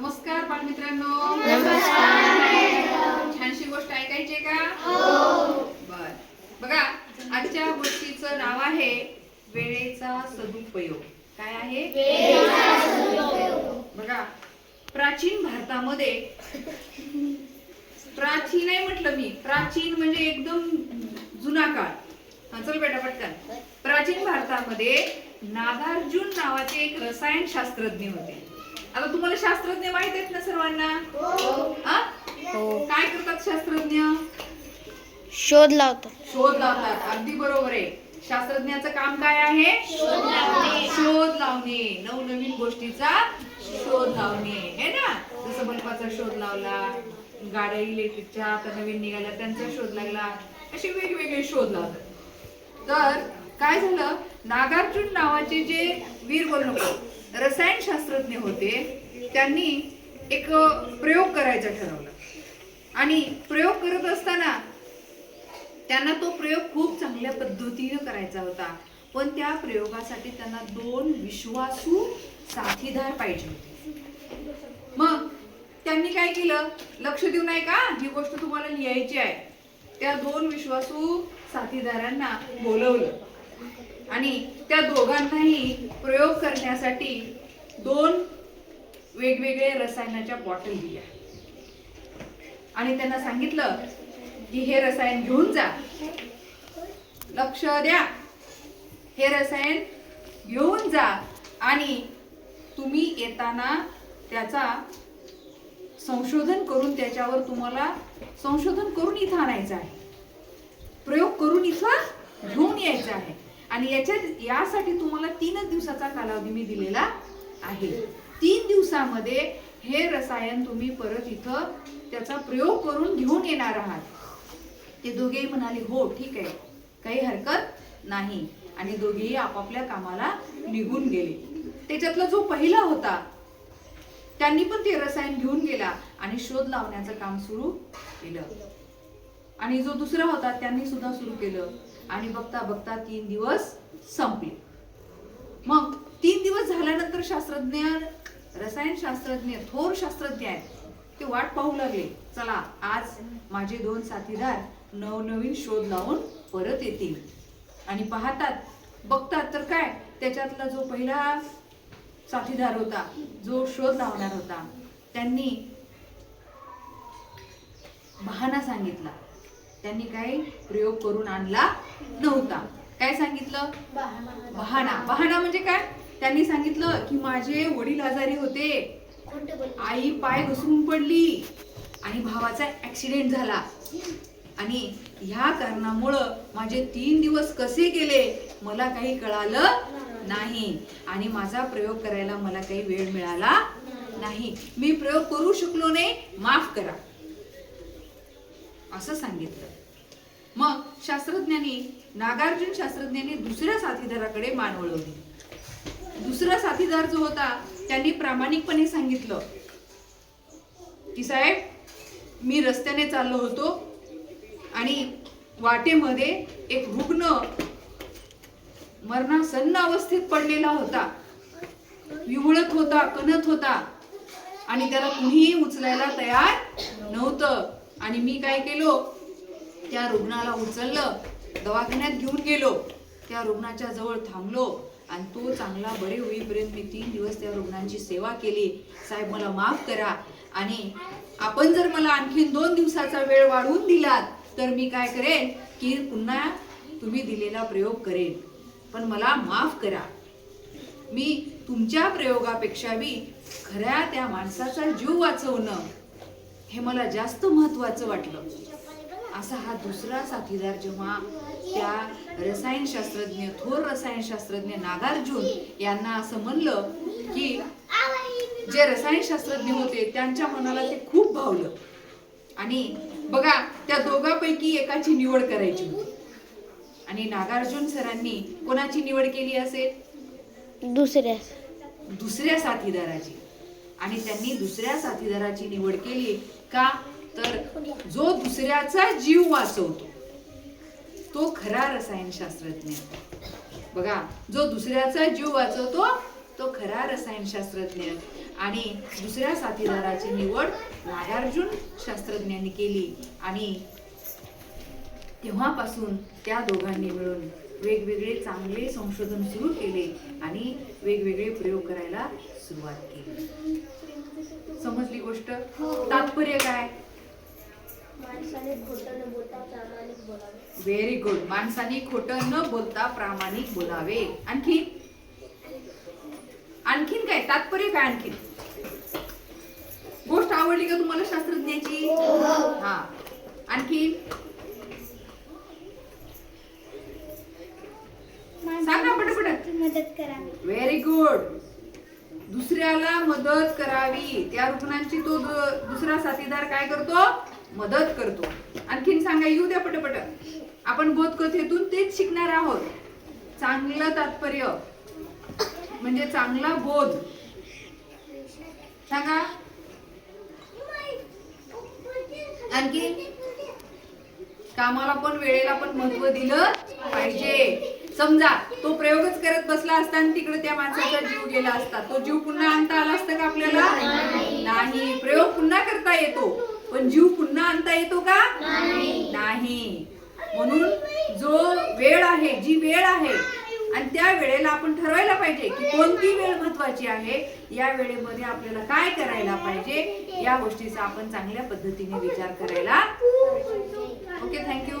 नमस्कार बालमित्रांनो. छानशी गोष्ट ऐकायची का? बर. बघा आजच्या गोष्टीचं नाव आहे वेळेचा सदुपयोग. काय आहे? बघा प्राचीन भारतामध्ये प्राचीन आहे म्हटलं मी प्राचीन म्हणजे एकदम जुना काळ. हा, चल बेटा पटकन. प्राचीन भारतामध्ये नागार्जुन नावाचे एक रसायन शास्त्रज्ञ होते. आता तुम्हाला शास्त्रज्ञ माहीत आहेत ना सर्वांना? हा? काय करतात शास्त्रज्ञ? शोध लावतात. शोध लावतात. अगदी बरोबर आहे. शास्त्रज्ञाचं काम काय आहे? शोध लावणे. नवनवीन गोष्टीचा शोध लावणे. हे ना? जसं बल्बाचा शोध लावला गाड्या इलेक्ट्रिकच्या आता नवीन निघाल्या त्यांचा शोध लागला. असे वेगवेगळे शोध लावतात. तर काय झालं? नागार्जुन नावाचे जे वीर बोलू रसायन शास्त्रज्ञ होते. त्यांनी एक प्रयोग करायचा ठरवला. आणि प्रयोग करत असताना त्यांना तो प्रयोग खूप चांगल्या पद्धतीने करायचा होता. पण त्या प्रयोगासाठी त्यांना दोन विश्वासू साथीदार पाहिजे होते. मग त्यांनी काय केलं? लक्ष देऊ नाही का? ही गोष्ट तुम्हाला लिहायची आहे. त्या दोन विश्वासू साथीदारांना बोलवलं. आणि त्या दोघांनाही प्रयोग करण्यासाठी दोन वेगवेगळे रसायनाच्या बॉटल दिल्या. आणि त्यांना सांगितलं की हे रसायन घेऊन जा. लक्ष द्या. हे रसायन घेऊन जा. आणि तुम्ही येताना त्याचा संशोधन करून त्याच्यावर तुम्हाला संशोधन करून इथं आणायचं आहे. प्रयोग करून इथं घेऊन यायचं आहे. आणि याच्या यासाठी तुम्हाला तीनच दिवसाचा कालावधी मी दिलेला आहे. तीन दिवसामध्ये हे रसायन तुम्ही परत इथं त्याचा प्रयोग करून घेऊन येणार आहात. ते दोघेही म्हणाले हो ठीक आहे. काही हरकत नाही. आणि दोघेही आपापल्या कामाला निघून गेले. त्याच्यातला जो पहिला होता त्यांनी पण ते रसायन घेऊन गेला आणि शोध लावण्याचं काम सुरू केलं. आणि जो दुसरा होता त्यांनी सुद्धा सुरू केलं. आणि बघता बघता तीन दिवस संपले. मग तीन दिवस झाल्यानंतर शास्त्रज्ञ रसायन शास्त्रज्ञ थोर शास्त्रज्ञ आहेत ते वाट पाहू लागले. चला आज माझे दोन साथीदार नवनवीन शोध लावून परत येतील. आणि पाहतात बघतात तर काय? त्याच्यातला जो पहिला साथीदार होता जो शोध लावणार होता त्यांनी बहाणा सांगितला. त्यांनी काही प्रयोग करून आणला नव्हता. काय सांगितलं? बहाणा. बहाणा म्हणजे काय? त्यांनी सांगितलं की माझे वडील आजारी होते. आई पाय घसरून पडली आणि भावाचा ऍक्सिडेंट झाला. आणि ह्या कारणामुळं माझे तीन दिवस कसे गेले मला काही कळालं नाही. आणि माझा प्रयोग करायला मला काही वेळ मिळाला नाही. मी प्रयोग करू शकलो नाही. माफ करा. असं सांगितलं. मग शास्त्रज्ञांनी नागार्जुन शास्त्रज्ञांनी दुसऱ्या साथीदाराकडे मान वळवली. दुसरा साथीदार जो होता त्यांनी प्रामाणिकपणे सांगितलं की साहेब मी रस्त्याने चाललो होतो आणि वाटेमध्ये एक रुग्ण मरणासन्न अवस्थेत पडलेला होता. विवळत होता कणत होता आणि त्याला कुणीही उचलायला तयार नव्हतं. आणि मी काय केलो? त्या रुग्णाला उचललं दवाखान्यात घेऊन गेलो. त्या रुग्णाच्या जवळ थांबलो आणि तो चांगला बरे होईपर्यंत मी तीन दिवस त्या रुग्णांची सेवा केली. साहेब मला माफ करा. आणि आपण जर मला आणखीन दोन दिवसाचा वेळ वाढवून दिलात तर मी काय करेन? की पुन्हा तुम्ही दिलेला प्रयोग करेन. पण मला माफ करा. मी तुमच्या प्रयोगापेक्षा बी खऱ्या त्या माणसाचा जीव वाचवणं हे मला जास्त महत्वाचं वाटलं. असा हा दुसरा साथीदार जेव्हा त्या रसायनशास्त्रज्ञ थोर रसायनशास्त्रज्ञ नागार्जुन यांना असं म्हणलं की जे रसायनशास्त्रज्ञ होते त्यांच्या मनाला ते खूप भावलं. आणि बघा त्या दोघांपैकी एकाची निवड करायची होती. आणि नागार्जुन सरांनी कोणाची निवड केली असेल? दुसऱ्या. दुसऱ्या साथीदाराची. आणि त्यांनी दुसऱ्या साथीदाराची निवड केली का? तर जो दुसऱ्याचा जीव वाचवतो तो खरा रसायनशास्त्रज्ञ बघा जो दुसऱ्याचा जीव वाचवतो तो खरा रसायनशास्त्रज्ञ आणि दुसऱ्या साथीदाराची निवड नागार्जुन शास्त्रज्ञांनी केली. आणि तेव्हापासून त्या दोघांनी मिळून वेगवेगळे चांगले संशोधन सुरू केले आणि वेगवेगळे प्रयोग करायला सुरुवात केली. समजली गोष्ट? तात्पर्य काय? व्हेरी गुड माणसाने खोटं न बोलता प्रामाणिक बोलावे. आणखी? आणखीन काय? तात्पर्य काय आणखीन? गोष्ट आवडली का तुम्हाला शास्त्रज्ञाची? हा. आणखी सांगा पटपट मदत करावी व्हेरी गुड दुसऱ्याला मदत करावी. त्या रुग्णांची तो दुसरा साथीदार काय करतो? मदत करतो. आणखीन सांगा येऊ द्या पटपट. आपण बोधकथेतून तेच शिकणार आहोत. चांगलं तात्पर्य. म्हणजे चांगला बोध. सांगा. आणखी? कामाला पण वेळेला पण महत्त्व दिलं पाहिजे. समजा तो प्रयोगच करत बसला असता आणि तिकडे त्या माणसाचा जीव गेला असता तो जीव पुन्हा आणता आला असता का आपल्याला? नाही. प्रयोग पुन्हा करता येतो. पण जीव पुन्हा आणता येतो का? नाही. म्हणून जो वेळ आहे जी वेळ आहे आणि त्या वेळेला आपण ठरवायला पाहिजे की कोणती वेळ महत्वाची आहे या वेळेमध्ये आपल्याला काय करायला पाहिजे या गोष्टीचा आपण चांगल्या पद्धतीने विचार करायला ओके थँक्यू.